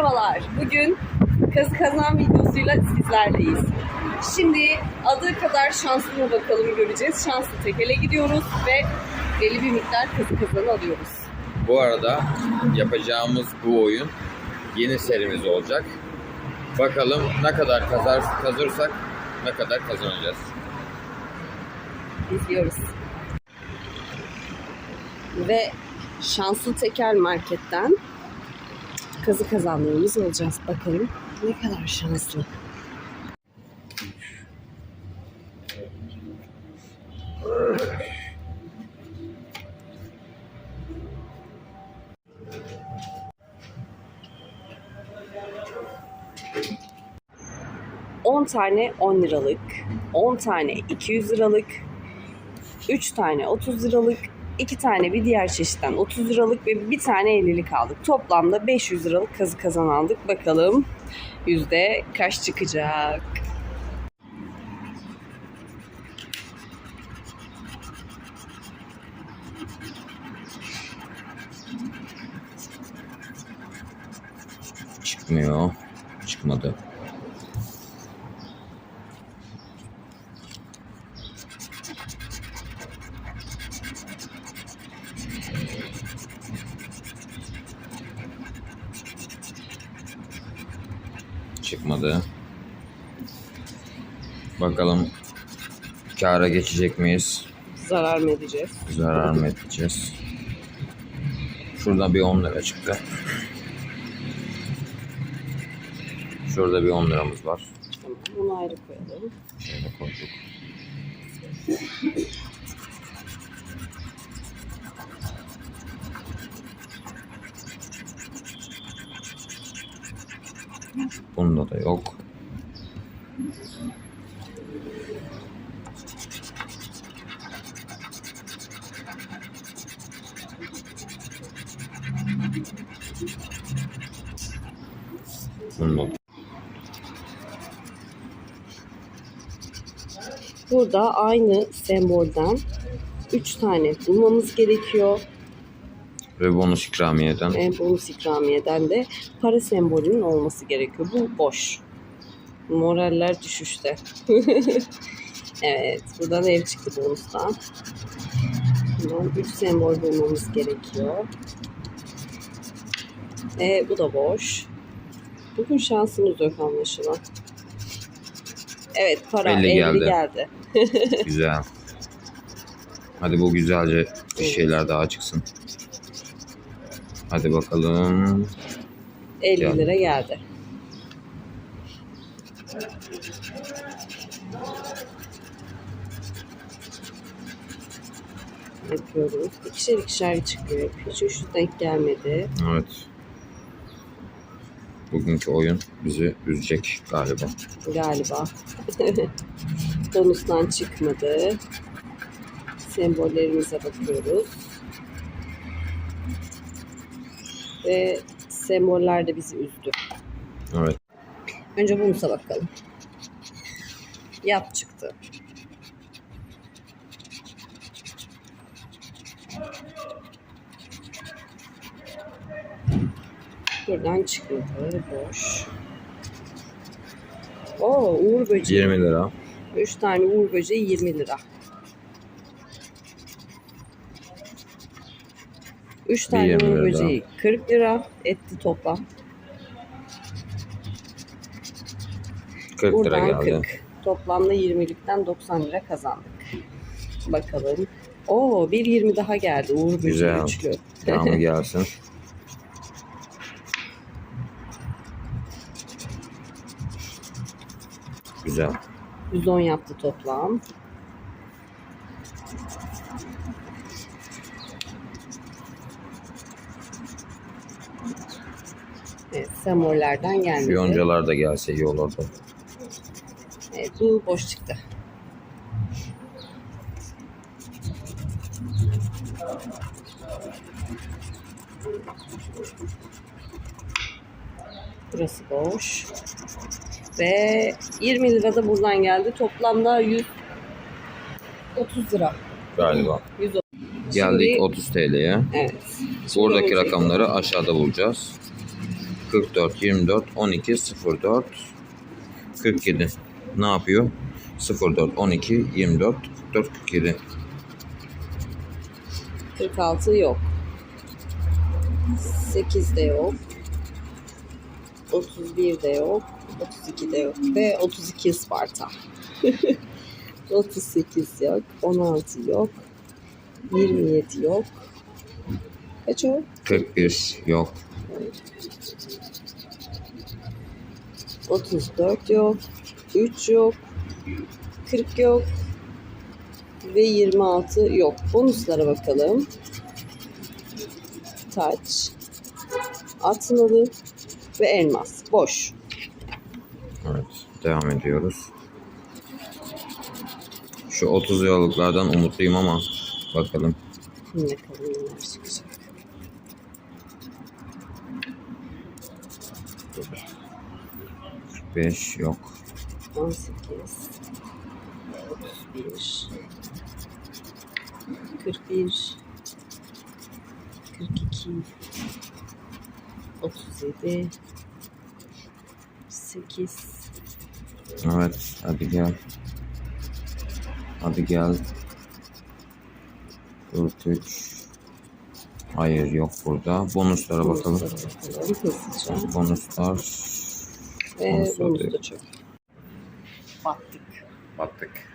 Merhabalar. Bugün kazı kazan videosuyla sizlerleyiz. Şimdi adı kadar şanslı mı bakalım göreceğiz. Şanslı tekele gidiyoruz ve belli bir miktar kazı kazanı alıyoruz. Bu arada yapacağımız bu oyun yeni serimiz olacak. Bakalım ne kadar kazar, kazırsak ne kadar kazanacağız. İzliyoruz. Ve şanslı tekel marketten kazı kazanlarımız olacağız. Bakalım ne kadar şanslı. On tane 10 liralık, 10 tane 200 liralık, 3 tane 30 liralık, 2 tane bir diğer çeşitten 30 liralık ve bir tane 50'lik aldık. Toplamda 500 liralık kazı kazan. Bakalım yüzde kaç çıkacak? Çıkmıyor. Çıkmadı. Çıkmadı. Bakalım kâra geçecek miyiz? Zarar mı edeceğiz? Zarar mı edeceğiz? Şuradan bir 10 lira çıktı. Şurada bir 10 liramız var. Tamam, bunu ayrı koyalım. Şöyle koyduk. Bunda da yok. Burada aynı sembolden 3 tane bulmamız gerekiyor. Ve bonus ikramiyeden. E, bonus ikramiyeden de para sembolünün olması gerekiyor. Bu boş. Moraller düşüşte. evet. Buradan ev çıktı bonustan. Bundan 3 sembol bulmamız gerekiyor. E, bu da boş. Bugün şansımız yok anlaşılan. Evet para 50 50 geldi. geldi. Güzel. Hadi bu güzelce bir şeyler daha çıksın. Hadi bakalım. 50 Geldi. lira geldi. Yapıyoruz. İkişer ikişer çıkıyor. Hiç üçlü denk gelmedi. Evet. Bugünkü oyun bizi üzecek galiba. Galiba. Bonustan çıkmadı. Sembollerimize bakıyoruz. Ve semboller de bizi üzdü. Evet. Önce bonusa bakalım. Yap çıktı. Buradan çıkmadı. Boş. Oo, Uğur böceği. 20 lira. 3 tane Uğur böceği 20 lira. 3 tane 20 Uğur lira. böceği 40 lira etti toplam. 40 lira Buradan geldi. 40. Toplamda 20'likten 90 lira kazandık. Bakalım. Oo bir 20 daha geldi. Uğur Böceği Güzel. üçlü. Devamı gelsin. Güzel. 110 yaptı toplam. Evet, sembollerden gelmedi. Fiyoncalar da gelse iyi olurdu. Evet, bu boş çıktı. Burası boş. Ve 20 lira da buradan geldi. Toplamda 130 lira. Galiba. 130. Geldik Şimdi- 30 TL'ye. Evet. Buradaki Şimdi rakamları aşağıda bulacağız. 44, 24, 12, 04, 47. Ne yapıyor? 04, 12, 24, 44, 47. 46 yok. 8 de yok. 31 de yok. 32 de yok. Ve 32 Isparta. 38 yok. 16 yok. 27 yok. Kaç o? 41 yok. 34 yok. 3 yok. 40 yok. Ve 26 yok. Bonuslara bakalım. Taç. Atmalı. Ve elmas. Boş. Evet, devam ediyoruz. Şu 30 liralıklardan umutluyum ama bakalım. Bakalım neler çıkacak. Beş yok. 18 31 41 42 37 8 Evet, hadi gel. Hadi gel. 43. Hayır yok burada. Bonuslara bakalım. Bonuslar. Ve Bonuslar bonus değil. da çok. Battık. Battık.